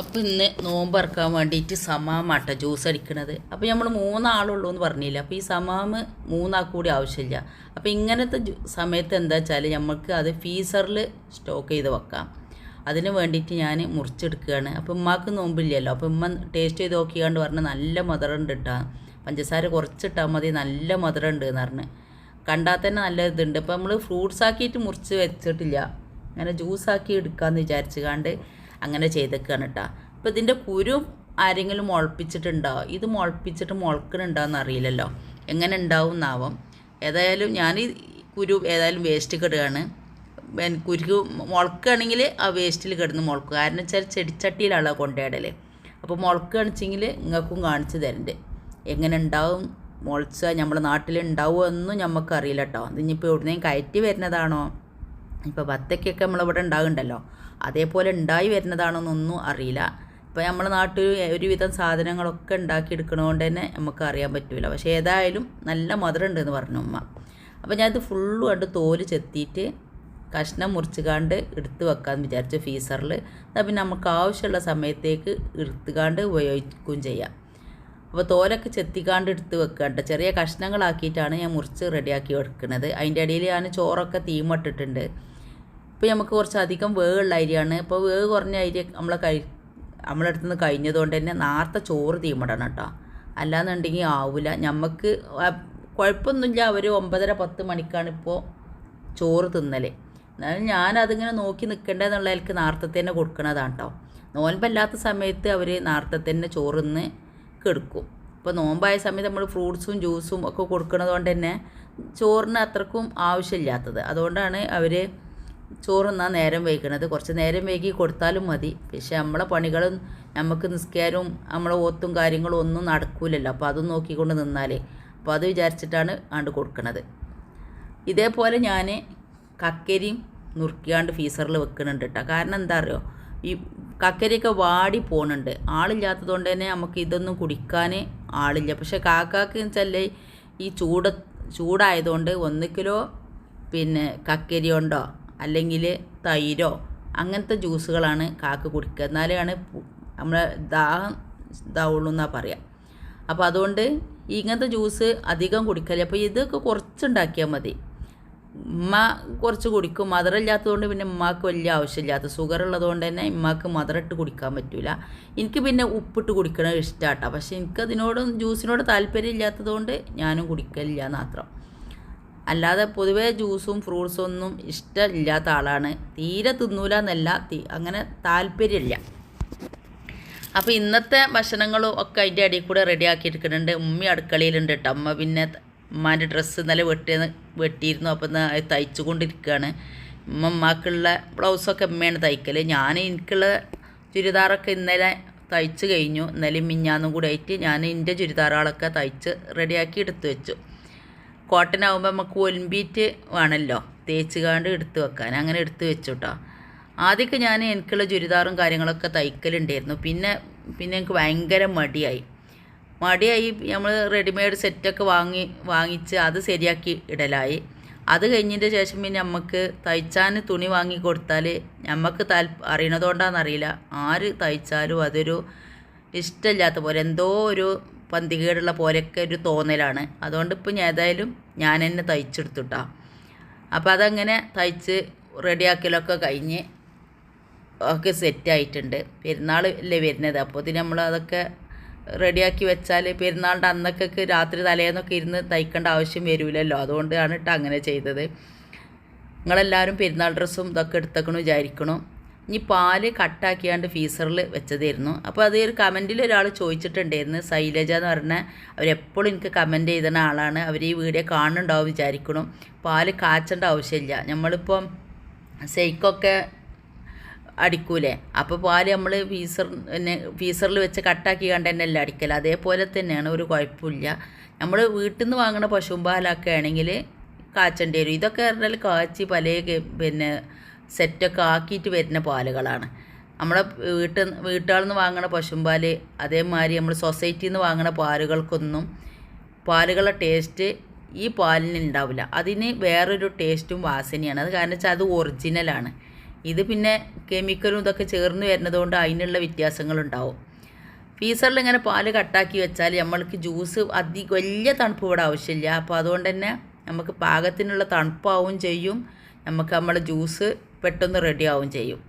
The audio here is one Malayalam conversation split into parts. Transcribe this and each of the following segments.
അപ്പോൾ ഇന്ന് നോമ്പ് ഇറക്കാൻ വേണ്ടിയിട്ട് സമാമാട്ട ജ്യൂസ് അടിക്കണത്. അപ്പോൾ നമ്മൾ മൂന്നാളുള്ളൂ എന്ന് പറഞ്ഞില്ല. അപ്പോൾ ഈ സമാമ് മൂന്നാൾ കൂടി ആവശ്യമില്ല. അപ്പോൾ ഇങ്ങനത്തെ സമയത്ത് എന്താ വെച്ചാൽ നമുക്ക് അത് ഫീസറിൽ സ്റ്റോക്ക് ചെയ്ത് വെക്കാം. അതിന് വേണ്ടിയിട്ട് ഞാൻ മുറിച്ചെടുക്കുകയാണ്. അപ്പോൾ ഉമ്മാക്ക് നോമ്പില്ലല്ലോ. അപ്പോൾ ഉമ്മ ടേസ്റ്റ് ചെയ്ത് നോക്കിയാണ്ട് പറഞ്ഞ് നല്ല മധുരം ഉണ്ട് കേട്ടോ പഞ്ചസാര കുറച്ചിട്ടാൽ മതി നല്ല മധുരം ഉണ്ട് എന്ന് പറഞ്ഞ്. കണ്ടാൽ തന്നെ നല്ല ഇതുണ്ട്. അപ്പോൾ നമ്മൾ ഫ്രൂട്ട്സ് ആക്കിയിട്ട് മുറിച്ച് വെച്ചിട്ടില്ല. അങ്ങനെ ജ്യൂസാക്കി എടുക്കാമെന്ന് വിചാരിച്ചു കാണ്ട് അങ്ങനെ ചെയ്തേക്കാണ് കേട്ടോ അപ്പോൾ ഇതിന്റെ കുരും ആരെങ്കിലും മുളപ്പിച്ചിട്ടുണ്ടോ ഇത് മുളപ്പിച്ചിട്ട് മുളക്കണുണ്ടോയെന്ന് അറിയില്ലല്ലോ. എങ്ങനെ ഉണ്ടാവും എന്നാവും ഏതായാലും ഞാൻ കുരു ഏതായാലും വേസ്റ്റ് കിടുകയാണ്. കുരു മുളക്കുകയാണെങ്കിൽ ആ വേസ്റ്റിൽ കിടന്ന് മുളക്കുക കാരണം വെച്ചാൽ ചെടിച്ചട്ടിയിലാണല്ലോ കൊണ്ടുപോയിടൽ അപ്പോൾ മുളക്കുകയാണെച്ചെങ്കിൽ നിങ്ങൾക്കും കാണിച്ചു തരണ്ട്. എങ്ങനെ ഉണ്ടാവും? മുളച്ച നമ്മുടെ നാട്ടിൽ ഉണ്ടാവുമോ എന്നും നമുക്കറിയില്ല കേട്ടോ ഇതിനിപ്പോൾ എവിടുന്നേയും കയറ്റി വരുന്നതാണോ? ഇപ്പോൾ വത്തക്കൊക്കെ നമ്മളിവിടെ ഉണ്ടാകുന്നുണ്ടല്ലോ അതേപോലെ ഉണ്ടായി വരുന്നതാണെന്നൊന്നും അറിയില്ല. ഇപ്പോൾ നമ്മുടെ നാട്ടിൽ ഒരുവിധം സാധനങ്ങളൊക്കെ ഉണ്ടാക്കിയെടുക്കണതുകൊണ്ട് തന്നെ നമുക്ക് അറിയാൻ പറ്റില്ല പക്ഷേ ഏതായാലും നല്ല മധുരം ഉണ്ടെന്ന് പറഞ്ഞു ഉമ്മ. അപ്പോൾ ഞാനത് ഫുള്ളും കണ്ട് തോൽ ചെത്തിയിട്ട് കഷ്ണം മുറിച്ചുകാണ്ട് എടുത്ത് വെക്കാമെന്ന് വിചാരിച്ചു ഫീസറിൽ എന്നാൽ പിന്നെ നമുക്ക് ആവശ്യമുള്ള സമയത്തേക്ക് എടുത്തുകാണ്ട് ഉപയോഗിക്കുകയും ചെയ്യാം. അപ്പോൾ തോലൊക്കെ ചെത്തിക്കാണ്ട് എടുത്ത് വെക്കണ്ട ചെറിയ കഷ്ണങ്ങളാക്കിയിട്ടാണ് ഞാൻ മുറിച്ച് റെഡിയാക്കി വെക്കുന്നത് അതിന്റെ ഇടയിൽ ഞാൻ ചോറൊക്കെ തീമട്ടിട്ടുണ്ട് ഇപ്പോൾ നമുക്ക് കുറച്ച് അധികം വേവുള്ള അരിയാണ്. ഇപ്പോൾ വേവ് കുറഞ്ഞ അരി നമ്മളെ കഴി നമ്മളെ അടുത്ത് നിന്ന് കഴിഞ്ഞതുകൊണ്ട് തന്നെ നാർത്ത ചോറ് തീമിടണം കേട്ടോ. അല്ലാന്നുണ്ടെങ്കിൽ ആവില്ല നമുക്ക് കുഴപ്പമൊന്നുമില്ല. അവർ ഒമ്പതര പത്ത് മണിക്കാണ് ഇപ്പോൾ ചോറ് തിന്നൽ എന്നാലും ഞാനതിങ്ങനെ നോക്കി നിൽക്കേണ്ടതെന്നുള്ള എനിക്ക് നേരത്തെ തന്നെ കൊടുക്കണതാണ് കേട്ടോ. നോൻപല്ലാത്ത സമയത്ത് അവർ നേരത്തെ തന്നെ ചോറ് തിന്ന് കെടുക്കും. ഇപ്പോൾ നോമ്പായ സമയത്ത് നമ്മൾ ഫ്രൂട്ട്സും ജ്യൂസും ഒക്കെ കൊടുക്കുന്നതുകൊണ്ട് കൊണ്ട് തന്നെ ചോറിന് അത്രക്കും ആവശ്യമില്ലാത്തത്. അതുകൊണ്ടാണ് അവർ ചോറ് തിന്നാൻ നേരം വൈകണത്. കുറച്ച് നേരം വൈകി കൊടുത്താലും മതി. പക്ഷേ നമ്മളെ പണികളും നമുക്ക് നിസ്കാരവും നമ്മളെ ഓത്തും കാര്യങ്ങളും ഒന്നും നടക്കൂലല്ലോ. അപ്പോൾ അതും നോക്കിക്കൊണ്ട് നിന്നാലേ. അപ്പോൾ അത് വിചാരിച്ചിട്ടാണ് ആണ്ട് കൊടുക്കണത്. ഇതേപോലെ ഞാൻ കക്കരിയും നുറുക്കിയാണ്ട് ഫീസറിൽ വെക്കുന്നുണ്ട് കേട്ടോ കാരണം എന്താ അറിയോ? ഈ കക്കരിയൊക്കെ വാടി പോകുന്നുണ്ട് ആളില്ലാത്തത് കൊണ്ട് തന്നെ നമുക്ക് ഇതൊന്നും കുടിക്കാൻ ആളില്ല. പക്ഷേ കാക്കാക്ക് വെച്ചാൽ ഈ ചൂട് ചൂടായതുകൊണ്ട് ഒന്നിക്കിലോ പിന്നെ കക്കരി കൊണ്ടോ അല്ലെങ്കിൽ തൈരോ അങ്ങനത്തെ ജ്യൂസുകളാണ് കാക്ക കുടിക്കുക. എന്നാലാണ് നമ്മളെ ദാഹം ഇതാവുള്ളൂ എന്നാണ് പറയുക അപ്പോൾ അതുകൊണ്ട് ഇങ്ങനത്തെ ജ്യൂസ് അധികം കുടിക്കല്ലേ. അപ്പോൾ ഇതൊക്കെ കുറച്ചുണ്ടാക്കിയാൽ മതി. ഉമ്മ കുറച്ച് കുടിക്കും. മധുരം ഇല്ലാത്തതുകൊണ്ട് പിന്നെ ഉമ്മാക്ക് വലിയ ആവശ്യമില്ലാത്ത ഷുഗർ ഉള്ളതുകൊണ്ട് തന്നെ ഉമ്മാക്ക് മധുരം ഇട്ട് കുടിക്കാൻ പറ്റില്ല എനിക്ക് പിന്നെ ഉപ്പിട്ട് കുടിക്കണത് ഇഷ്ടമാട്ടോ പക്ഷേ എനിക്കതിനോടും ജ്യൂസിനോട് താല്പര്യം ഇല്ലാത്തതുകൊണ്ട് ഞാനും കുടിക്കലില്ല മാത്രം. അല്ലാതെ പൊതുവേ ജ്യൂസും ഫ്രൂട്ട്സും ഒന്നും ഇഷ്ടമില്ലാത്ത ആളാണ്. തീരെ തിന്നൂല എന്നല്ല അങ്ങനെ താല്പര്യമില്ല. അപ്പോൾ ഇന്നത്തെ ഭക്ഷണങ്ങളും ഒക്കെ അതിന്റെ അടിയിൽ കൂടെ റെഡിയാക്കി ആക്കിയിരിക്കുന്നുണ്ട്. ഉമ്മി അടുക്കളയിലുണ്ട് കേട്ടോ അമ്മ പിന്നെ ഉമ്മാന്റെ ഡ്രസ്സ് ഇന്നലെ വെട്ടി വെട്ടിയിരുന്നു. അപ്പോൾ തയ്ച്ചു കൊണ്ടിരിക്കുകയാണ് ഉമ്മ ബ്ലൗസൊക്കെ ഉമ്മയാണ് തയ്ക്കൽ ഞാൻ എനിക്കുള്ള ചുരിദാറൊക്കെ ഇന്നലെ തയ്ച്ച് കഴിഞ്ഞു. ഇന്നലെ മിഞ്ഞാന്നും കൂടെ ആയിട്ട് ഞാൻ എന്റെ ചുരിദാറുകളൊക്കെ തയ്ച്ച് റെഡിയാക്കി എടുത്തു വെച്ചു. കോട്ടൺ ആകുമ്പോൾ നമുക്ക് ഒലിമ്പിയിട്ട് വേണമല്ലോ തേച്ച് കാണ്ട് എടുത്ത് വെക്കാൻ. അങ്ങനെ എടുത്ത് വെച്ചു കേട്ടോ ആദ്യമൊക്കെ ഞാൻ എനിക്കുള്ള ചുരിദാറും കാര്യങ്ങളൊക്കെ തയ്ക്കലുണ്ടായിരുന്നു. പിന്നെ പിന്നെ എനിക്ക് ഭയങ്കര മടിയായി. മടിയായി നമ്മൾ റെഡിമെയ്ഡ് സെറ്റൊക്കെ വാങ്ങി വാങ്ങിച്ച് അത് ശരിയാക്കി ഇടലായി. അത് കഴിഞ്ഞതിന്റെ ശേഷം പിന്നെ നമുക്ക് തയ്ച്ചാൻ തുണി വാങ്ങി കൊടുത്താൽ നമുക്ക് താൽ അറിയണതുകൊണ്ടാണെന്നറിയില്ല ആര് തയ്ച്ചാലും അതൊരു ഇഷ്ടമില്ലാത്ത പോലെ എന്തോ ഒരു പന്തികേടുള്ള പോലെയൊക്കെ ഒരു തോന്നലാണ്. അതുകൊണ്ട് ഇപ്പം ഏതായാലും ഞാൻ തന്നെ തയ്ച്ചെടുത്തുട്ടാ. അപ്പോൾ അതങ്ങനെ തയ്ച്ച് റെഡിയാക്കലൊക്കെ കഴിഞ്ഞ് ഒക്കെ സെറ്റായിട്ടുണ്ട്. പെരുന്നാൾ അല്ലേ വരുന്നത്? അപ്പോൾ ഇതിന് നമ്മൾ അതൊക്കെ റെഡിയാക്കി വെച്ചാൽ പെരുന്നാളിന്റെ അന്നൊക്കെ രാത്രി തലേന്നൊക്കെ ഇരുന്ന് തയ്ക്കേണ്ട ആവശ്യം വരില്ലല്ലോ. അതുകൊണ്ടാണ് കേട്ടോ അങ്ങനെ ചെയ്തത്. നിങ്ങളെല്ലാവരും പെരുന്നാൾ ഡ്രസ്സും ഇതൊക്കെ എടുത്തേക്കണം വിചാരിക്കണം? ഇനി പാൽ കട്ടാക്കിയാണ്ട് ഫീസറിൽ വെച്ചതായിരുന്നു. അപ്പോൾ അത് ഒരു കമന്റിൽ ഒരാൾ ചോദിച്ചിട്ടുണ്ടായിരുന്നു. ശൈലജ എന്ന് പറഞ്ഞ അവരെപ്പോഴും എനിക്ക് കമന്റ് ചെയ്തുന്ന ആളാണ്. അവർ ഈ വീഡിയോ കാണുന്നുണ്ടാവും വിചാരിക്കണം. പാൽ കാച്ചേണ്ട ആവശ്യമില്ല. നമ്മളിപ്പം സെയ്ക്കൊക്കെ അടിക്കൂലേ? അപ്പോൾ പാൽ നമ്മൾ ഫീസർ പിന്നെ ഫീസറിൽ വെച്ച് കട്ടാക്കി കണ്ട് തന്നെ അല്ല അടിക്കൽ അതേപോലെ തന്നെയാണ്. ഒരു കുഴപ്പമില്ല. നമ്മൾ വീട്ടിൽ നിന്ന് വാങ്ങുന്ന പശുമ്പാലൊക്കെ പാലൊക്കെ ആണെങ്കിൽ കാച്ചേണ്ടി വരും. ഇതൊക്കെ പറഞ്ഞാൽ കാച്ചി പല പിന്നെ സെറ്റൊക്കെ ആക്കിയിട്ട് വരുന്ന പാലുകളാണ്. നമ്മളെ വീട്ടിൽ വീട്ടുകളിൽ നിന്ന് വാങ്ങണ പശുമ്പാൽ അതേമാതിരി നമ്മൾ സൊസൈറ്റിയിൽ നിന്ന് വാങ്ങണ പാലുകൾക്കൊന്നും പാലുകളുടെ ടേസ്റ്റ് ഈ പാലിന് ഉണ്ടാവില്ല അതിന് വേറൊരു ടേസ്റ്റും വാസനയാണ്. അത് കാരണം വെച്ചാൽ അത് ഒറിജിനലാണ് ഇത് പിന്നെ കെമിക്കലും ഇതൊക്കെ ചേർന്ന് വരുന്നതുകൊണ്ട് അതിനുള്ള വ്യത്യാസങ്ങളുണ്ടാവും. ഫീസറിൽ ഇങ്ങനെ പാൽ കട്ടാക്കി വെച്ചാൽ നമ്മൾക്ക് ജ്യൂസ് അതി വലിയ തണുപ്പ് ഇവിടെ ആവശ്യമില്ല. അപ്പോൾ അതുകൊണ്ട് തന്നെ നമുക്ക് പാകത്തിനുള്ള തണുപ്പാവും ചെയ്യും. നമുക്ക് നമ്മുടെ ജ്യൂസ് പെട്ടെന്ന് റെഡി ആവും ചെയ്യും.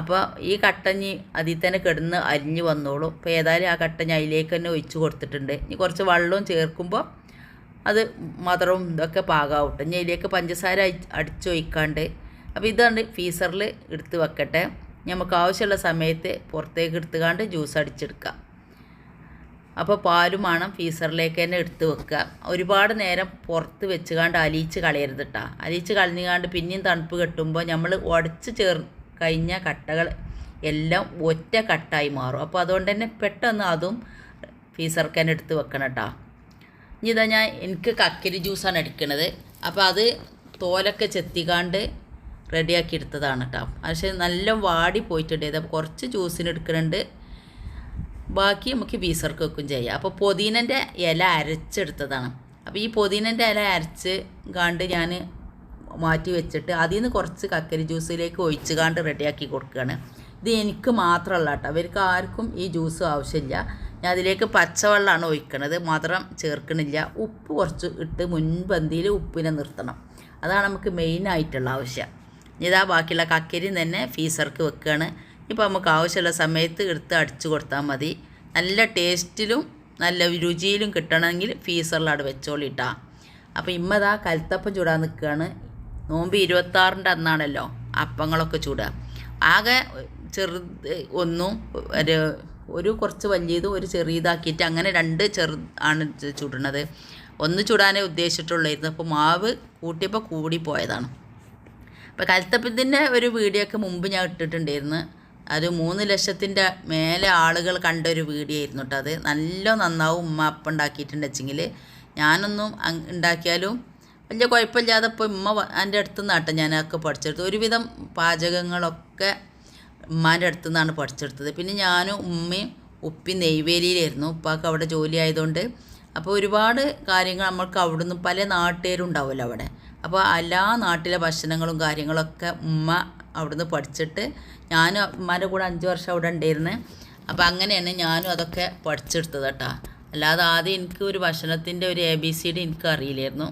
അപ്പോൾ ഈ കട്ടഞ്ഞി അതിൽ തന്നെ കിടന്ന് അരിഞ്ഞ് വന്നോളും. അപ്പോൾ ഏതായാലും ആ കട്ടഞ്ഞി അതിലേക്ക് തന്നെ ഒഴിച്ച് കൊടുത്തിട്ടുണ്ട്. ഇനി കുറച്ച് വെള്ളവും ചേർക്കുമ്പോൾ അത് മധുരവും ഇതൊക്കെ പാകാവട്ടെ. ഇനി അതിലേക്ക് പഞ്ചസാര അടിച്ചൊഴിക്കാണ്ട്. അപ്പോൾ ഇതാണ് ഫീസറിൽ എടുത്ത് വെക്കട്ടെ. നമുക്ക് ആവശ്യമുള്ള സമയത്ത് പുറത്തേക്ക് എടുത്തുകാണ്ട് ജ്യൂസ് അടിച്ചെടുക്കാം. അപ്പോൾ പാലും വേണം ഫീസറിലേക്ക് തന്നെ എടുത്ത് വെക്കുക. ഒരുപാട് നേരം പുറത്ത് വെച്ചുകാണ്ട് അലിയിച്ച് കളയരുത് കേട്ടോ അലിയിച്ച് കളഞ്ഞുകാണ്ട് പിന്നെയും തണുപ്പ് കെട്ടുമ്പോൾ നമ്മൾ ഉടച്ച് ചേർ കഴിഞ്ഞ കട്ടകൾ എല്ലാം ഒറ്റ കട്ടായി മാറും. അപ്പോൾ അതുകൊണ്ട് തന്നെ പെട്ടെന്ന് അതും ഫീസർക്ക് തന്നെ എടുത്ത് വെക്കണം കേട്ടോ ഇനി ഇതാ ഞാൻ എനിക്ക് കക്കരി ജ്യൂസാണ് അടിക്കണത് അപ്പോൾ അത് തോലൊക്കെ ചെത്തിക്കാണ്ട് റെഡിയാക്കി എടുത്തതാണ് കേട്ടോ പക്ഷേ നല്ല വാടി പോയിട്ടുണ്ട്. ഇത് കുറച്ച് ജ്യൂസിന് എടുക്കുന്നുണ്ട് ബാക്കി നമുക്ക് ബീസർക്ക് വെക്കും ചെയ്യാം. അപ്പോൾ പൊതീനന്റെ ഇല അരച്ചെടുത്തതാണ്. അപ്പോൾ ഈ പൊതീനന്റെ ഇല അരച്ച് കാണ്ട് ഞാൻ മാറ്റി വെച്ചിട്ട് അതിൽ നിന്ന് കുറച്ച് കക്കരി ജ്യൂസിലേക്ക് ഒഴിച്ച് കാണ്ട് റെഡിയാക്കി കൊടുക്കുകയാണ്. ഇത് എനിക്ക് മാത്രമല്ല കേട്ടോ. അവർക്ക് ആർക്കും ഈ ജ്യൂസ് ആവശ്യമില്ല. ഞാൻ അതിലേക്ക് പച്ചവെള്ളമാണ് ഒഴിക്കണത്. മധുരം ചേർക്കണില്ല. ഉപ്പ് കുറച്ച് ഇട്ട് മുൻപന്തിയിൽ ഉപ്പിനെ നിർത്തണം. അതാണ് നമുക്ക് മെയിനായിട്ടുള്ള ആവശ്യം. ഇതാ ബാക്കിയുള്ള കക്കരി തന്നെ ഫീസർക്ക് വെക്കുകയാണ്. ഇപ്പോൾ നമുക്ക് ആവശ്യമുള്ള സമയത്ത് എടുത്ത് അടിച്ചു കൊടുത്താൽ മതി. നല്ല ടേസ്റ്റിലും നല്ല രുചിയിലും കിട്ടണമെങ്കിൽ ഫീസറിലാണ് വെച്ചോളിട്ടാ അപ്പോൾ ഇമ്മതാ കൽത്തപ്പം ചൂടാൻ നിൽക്കുകയാണ് നോമ്പ് ഇരുപത്താറിന്റെ അന്നാണല്ലോ അപ്പങ്ങളൊക്കെ ചൂടുക ആകെ ചെറുത് ഒന്നും ഒരു ഒരു കുറച്ച് വലിയത് ഒരു ചെറിയതാക്കിയിട്ട് അങ്ങനെ രണ്ട് ചെറു ആണ് ചുടുന്നത് ഒന്ന് ചുടാനേ ഉദ്ദേശിച്ചിട്ടുള്ളായിരുന്നു അപ്പോൾ മാവ് കൂട്ടിയപ്പോൾ കൂടി പോയതാണ്. അപ്പോൾ കൽത്തപ്പത്തിന്റെ ഒരു വീഡിയോ ഒക്കെ മുമ്പ് ഞാൻ ഇട്ടിട്ടുണ്ടായിരുന്നു. അത് മൂന്ന് ലക്ഷത്തിന്റെ മേലെ ആളുകൾ കണ്ട ഒരു വീഡിയോ ആയിരുന്നു കേട്ടോ അത്. നല്ല നന്നാവും ഉമ്മ അപ്പം ഉണ്ടാക്കിയിട്ടുണ്ട് വെച്ചെങ്കിൽ. ഞാനൊന്നും ഉണ്ടാക്കിയാലും വലിയ കുഴപ്പമില്ലാതെ ഇപ്പോൾ ഉമ്മ എന്റെ അടുത്ത് നിന്നാട്ടെ ഞാനൊക്കെ പഠിച്ചെടുത്തത്. ഒരുവിധം പാചകങ്ങളൊക്കെ ഉമ്മാന്റെ അടുത്തു നിന്നാണ് പഠിച്ചെടുത്തത്. പിന്നെ ഞാനും ഉമ്മയും ഉപ്പി നെയ്വേലിയിലായിരുന്നു. ഉപ്പാക്ക് അവിടെ ജോലി ആയതുകൊണ്ട് അപ്പോൾ ഒരുപാട് കാര്യങ്ങൾ നമ്മൾക്ക് അവിടുന്ന് പല നാട്ടുകാരും ഉണ്ടാവുമല്ലോ അവിടെ. അപ്പോൾ എല്ലാ നാട്ടിലെ ഭക്ഷണങ്ങളും കാര്യങ്ങളൊക്കെ ഉമ്മ അവിടുന്ന് പഠിച്ചിട്ട് ഞാനും ഉമ്മാന്റെ കൂടെ അഞ്ച് വർഷം അവിടെ ഉണ്ടായിരുന്നു. അപ്പോൾ അങ്ങനെയാണ് ഞാനും അതൊക്കെ പഠിച്ചെടുത്തത് കേട്ടോ. അല്ലാതെ ആദ്യം എനിക്ക് ഒരു ഭക്ഷണത്തിന്റെ ഒരു എ ബി സി ഡി എനിക്ക് അറിയില്ലായിരുന്നു.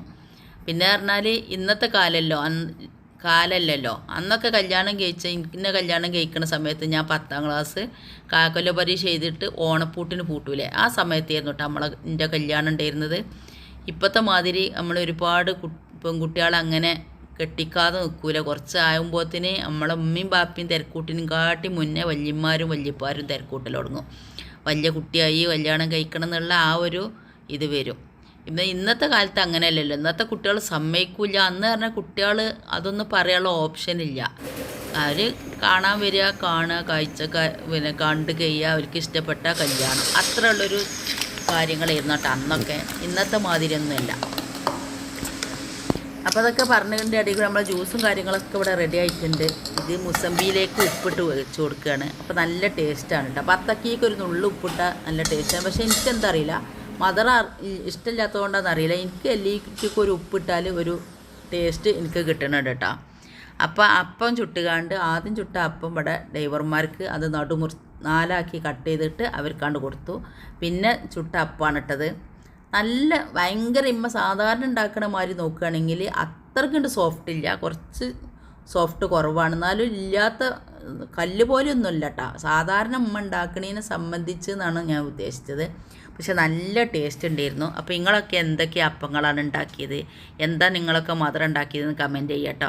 പിന്നെ പറഞ്ഞാൽ ഇന്നത്തെ കാലമല്ലോ അന്ന് കാലല്ലല്ലോ. അന്നൊക്കെ കല്യാണം കഴിച്ച ഇന്നെ കല്യാണം കഴിക്കുന്ന സമയത്ത് ഞാൻ പത്താം ക്ലാസ് കാക്കൊല്ല പരീക്ഷ ചെയ്തിട്ട് ഓണപ്പൂട്ടിന് പൂട്ടൂലേ. ആ സമയത്തായിരുന്നു കേട്ടോ നമ്മളെ എന്റെ കല്യാണം ഉണ്ടായിരുന്നത്. ഇപ്പോഴത്തെ മാതിരി നമ്മൾ ഒരുപാട് കു പെൺകുട്ടികളെ അങ്ങനെ കെട്ടിക്കാതെ നിൽക്കൂല കുറച്ച് ആകുമ്പോഴത്തേന് നമ്മളെ ഉമ്മയും ബാപ്പയും തിരക്കൂട്ടിനും കാട്ടി മുന്നേ വല്യന്മാരും വല്യപ്പാരും തിരക്കൂട്ടൽ തുടങ്ങും. വലിയ കുട്ടിയായി കല്യാണം കഴിക്കണം എന്നുള്ള ആ ഒരു ഇത് വരും. പിന്നെ ഇന്നത്തെ കാലത്ത് അങ്ങനെയല്ലല്ലോ. ഇന്നത്തെ കുട്ടികൾ സമ്മതിക്കില്ല അന്ന് പറഞ്ഞാൽ കുട്ടികൾ അതൊന്നും പറയാനുള്ള ഓപ്ഷൻ ഇല്ല. അവർ കാണാൻ വരിക കാണുക കാഴ്ച പിന്നെ കണ്ട് കഴിയുക അവർക്ക് ഇഷ്ടപ്പെട്ട കല്യാണം. അത്ര ഉള്ളൊരു കാര്യങ്ങളായിരുന്നു കേട്ടോ അന്നൊക്കെ. ഇന്നത്തെ മാതിരിയൊന്നുമല്ല. അപ്പോൾ അതൊക്കെ പറഞ്ഞതിന്റെ ഇടയിൽ കൂടെ നമ്മളെ ജ്യൂസും കാര്യങ്ങളൊക്കെ ഇവിടെ റെഡി ആയിട്ടുണ്ട്. ഇത് മുസമ്പിയിലേക്ക് ഉപ്പിട്ട് വെച്ച് കൊടുക്കുകയാണ് അപ്പോൾ നല്ല ടേസ്റ്റാണ് കേട്ടോ അപ്പോൾ അത്തക്കീക്ക് ഒരു നുള്ളു ഉപ്പിട്ട നല്ല ടേസ്റ്റാണ് പക്ഷേ എനിക്കെന്താ അറിയില്ല മദർ ഇഷ്ടമില്ലാത്തതുകൊണ്ടാണെന്ന് അറിയില്ല. എനിക്ക് എല്ലിക്കൊക്കെ ഒരു ഉപ്പിട്ടാൽ ഒരു ടേസ്റ്റ് എനിക്ക് കിട്ടണുണ്ട് കേട്ടോ അപ്പോൾ അപ്പം ചുട്ടുകാണ്ട് ആദ്യം ചുട്ട അപ്പം ഇവിടെ ഡ്രൈവർമാർക്ക് അത് നടുമുറി നാലാക്കി കട്ട് ചെയ്തിട്ട് അവർക്കാണ്ട് കൊടുത്തു. പിന്നെ ചുട്ട അപ്പമാണ് ഇട്ടത്. നല്ല ഭയങ്കര ഇമ്മ സാധാരണ ഉണ്ടാക്കണ മാതിരി നോക്കുകയാണെങ്കിൽ അത്രക്കുണ്ട് സോഫ്റ്റ് ഇല്ല. കുറച്ച് സോഫ്റ്റ് കുറവാണ്. എന്നാലും ഇല്ലാത്ത കല്ല് പോലെയൊന്നുമില്ല കേട്ടോ സാധാരണ ഉമ്മ ഉണ്ടാക്കണതിനെ സംബന്ധിച്ച് എന്നാണ് ഞാൻ ഉദ്ദേശിച്ചത്. പക്ഷെ നല്ല ടേസ്റ്റ് ഉണ്ടായിരുന്നു. അപ്പോൾ നിങ്ങളൊക്കെ എന്തൊക്കെ അപ്പങ്ങളാണ് ഉണ്ടാക്കിയത്? എന്താ നിങ്ങളൊക്കെ മധുരം ഉണ്ടാക്കിയതെന്ന് കമന്റ് ചെയ്യാം കേട്ടോ